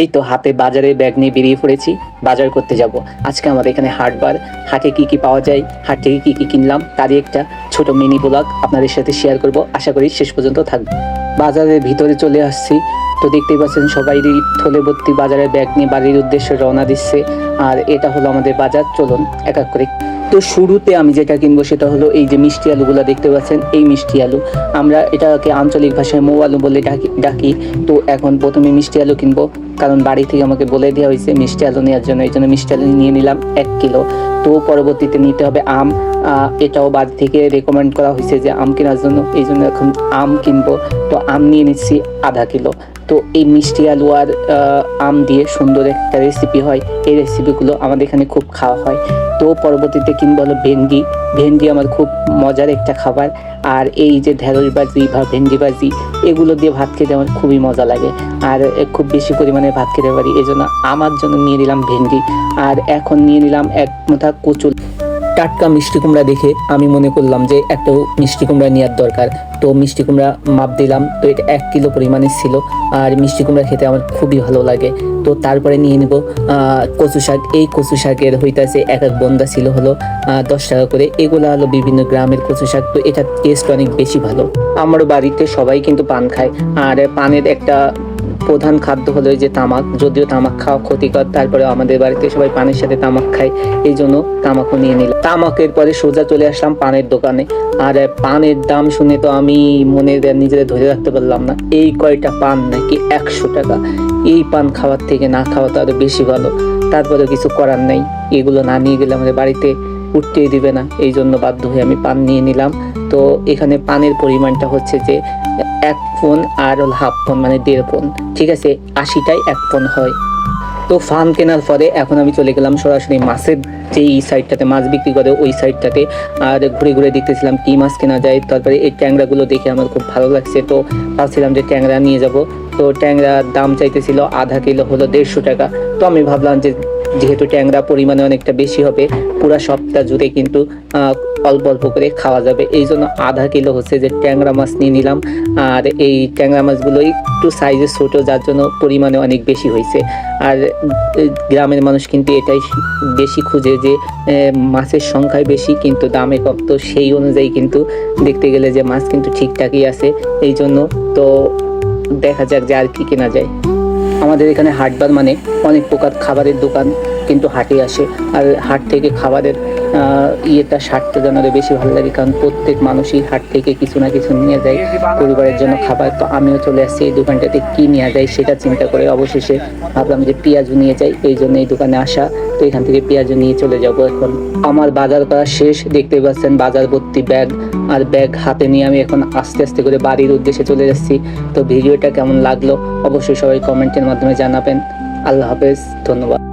এই তো হাতে বাজারে ব্যাগ নিয়ে বেরিয়ে পড়েছি, বাজার করতে যাব। আজকে আমাদের এখানে হাটবার হাটে কি কি পাওয়া যায়? হাট থেকে কি কি কিনলাম? তারই একটা ছোট মিনি ব্লগ আপনাদের সাথে শেয়ার করব। আশা করি শেষ পর্যন্ত থাকবে। বাজারের ভিতরে চলে আসছি। তো দেখতেই পাচ্ছেন সবাই থলে ভর্তি বাজারে ব্যাগ নিয়ে বাড়ির উদ্দেশ্যে রওনা দিচ্ছে। আর এটা হলো আমাদের বাজার। চলুন, এক এক করে তো শুরুতে আমি যেটা কিনবো সেটা হলো এই যে মিষ্টি আলুগুলো দেখতে পাচ্ছেন, এই মিষ্টি আলু। আমরা এটাকে আঞ্চলিক ভাষায় মৌ আলু বলে ডাকি ডাকি। তো এখন প্রথমে মিষ্টি আলু কিনবো, কারণ বাড়ি থেকে আমাকে বলে দেওয়া হয়েছে মিষ্টি আলু নেওয়ার জন্য, এই জন্য মিষ্টি আলু নিয়ে নিলাম এক কিলো। তো পরবর্তীতে নিতে হবে আম। এটাও বাড়ি থেকে রেকমেন্ড করা হয়েছে যে আম কেনার জন্য, এই জন্য এখন আম কিনবো। তো আম নিয়ে নিচ্ছি আধা কিলো। তো এই মিষ্টি আলু আর আম দিয়ে সুন্দর একটা রেসিপি হয়। এই রেসিপিগুলো আমাদের এখানে খুব খাওয়া হয়। তো পরবর্তীতে কিনবো হলো ভেন্ডি। ভেন্ডি আমার খুব মজার একটা খাবার। আর এই যে ঢেঁড়স ভাজি বা ভেন্ডি ভাজি এগুলো দিয়ে ভাত খেতে আমার খুবই মজা লাগে। আর খুব বেশি পরিমাণে ভাত খেতে পারি। এই জন্য আমার জন্য নিয়ে নিলাম ভেন্ডি। আর এখন নিয়ে নিলাম এক মুঠা কচুর টাটকা মিষ্টি কুমড়া দেখে আমি মনে করলাম যে একটা মিষ্টি কুমড়া নেওয়ার দরকার। তো মিষ্টি কুমড়া মাপ দিলাম, তো এটা এক কিলো পরিমাণে ছিল। আর মিষ্টি কুমড়া খেতে আমার খুবই ভালো লাগে। তো তারপরে নিয়ে নিব কচু শাক। এই কচু শাকের হইতাছে এক এক বন্দা ছিল হলো দশ টাকা করে। এগুলো হলো বিভিন্ন গ্রামের কচু শাক, তো এটা টেস্ট অনেক বেশি ভালো। আমার বাড়িতে সবাই কিন্তু পান খায়। আর পানের একটা প্রধান খাদ্য হলো যে তামাক। যদিও তামাক খাওয়া ক্ষতিকর, তারপরে আমাদের বাড়িতে সবাই পানের সাথে তামাক খায়, এই জন্য তামাকও নিয়ে নিলাম। তামাকের পরে সোজা চলে আসলাম পানের দোকানে। আর পানের দাম শুনে তো আমি মনে নিজেদের ধরে রাখতে পারলাম না। এই কয়টা পান নাকি একশো টাকা? এই পান খাওয়ার থেকে না খাওয়া তো আরও বেশি ভালো। তারপরে কিছু করার নেই। এগুলো না নিয়ে গেলে আমাদের বাড়িতে উঠতেই দিবে না। এই জন্য বাধ্য হয়ে আমি পান নিয়ে নিলাম। তো এখানে পানের পরিমাণটা হচ্ছে যে এক ফোন আর হাফ ফোন মানে দেড় ফোন। ঠিক আছে? আশিটাই এক ফোন হয়। তো ফান কেনার পরে এখন আমি চলে গেলাম সরাসরি মাছের যে এই সাইডটাতে মাছ বিক্রি করে ওই সাইডটাতে আর ঘুরে ঘুরে দেখতেছিলাম কি মাছ কেনা যায়। তারপরে এই ট্যাংরাগুলো দেখে আমার খুব ভালো লাগছে। তো ভাবছিলাম যে ট্যাংরা নিয়ে যাব। তো ট্যাংরার দাম চাইতেছিল আধা কিলো হলো দেড়শো টাকা। তো আমি ভাবলাম যে যেহেতু ট্যাংরা পরিমাণে অনেকটা বেশি হবে, পুরা সপ্তাহ জুড়ে কিন্তু অল্প অল্প করে খাওয়া যাবে। এই জন্য আধা কিলো হচ্ছে যে ট্যাংরা মাছ নিয়ে নিলাম। আর এই ট্যাংরা মাছগুলো একটু সাইজে ছোট, যার জন্য পরিমাণে অনেক বেশি হয়েছে। আর গ্রামের মানুষ কিন্তু এটাই বেশি খুঁজে যে মাছের সংখ্যায় বেশি কিন্তু দামে কম। তো সেই অনুযায়ী কিন্তু দেখতে গেলে যে মাছ কিন্তু ঠিকঠাকই আছে। এই জন্য তো দেখা যাক যে আর কি কেনা যায়। আমাদের এখানে হাটবার মানে অনেক প্রকার খাবারের দোকান কিন্তু হাটে আসে। আর হাট থেকে খাবারের ইয়েটা সারতে জানালে বেশি ভালো লাগে, কারণ প্রত্যেক মানুষই হাট থেকে কিছু না কিছু নিয়ে যায়, পরিবারের জন্য খাবার। তো আমিও চলে আসছি এই দোকানটাতে কি নেওয়া যায় সেটা চিন্তা করে অবশেষে ভাবলাম যে পেঁয়াজু নিয়ে যাই, এই জন্য এই দোকানে আসা। তো এখান থেকে পেঁয়াজু নিয়ে চলে যাব এখন। আমার বাজার করা শেষ, দেখতে পাচ্ছেন বাজার ভর্তি ব্যাগ, আর ব্যাগ হাতে নিয়ে আমি এখন আস্তে আস্তে করে বাড়ির উদ্দেশ্যে চলে যাচ্ছি। তো ভিডিওটা কেমন লাগল অবশ্যই সবাই কমেন্টের মাধ্যমে জানাবেন। আল্লাহ হাফেজ, ধন্যবাদ।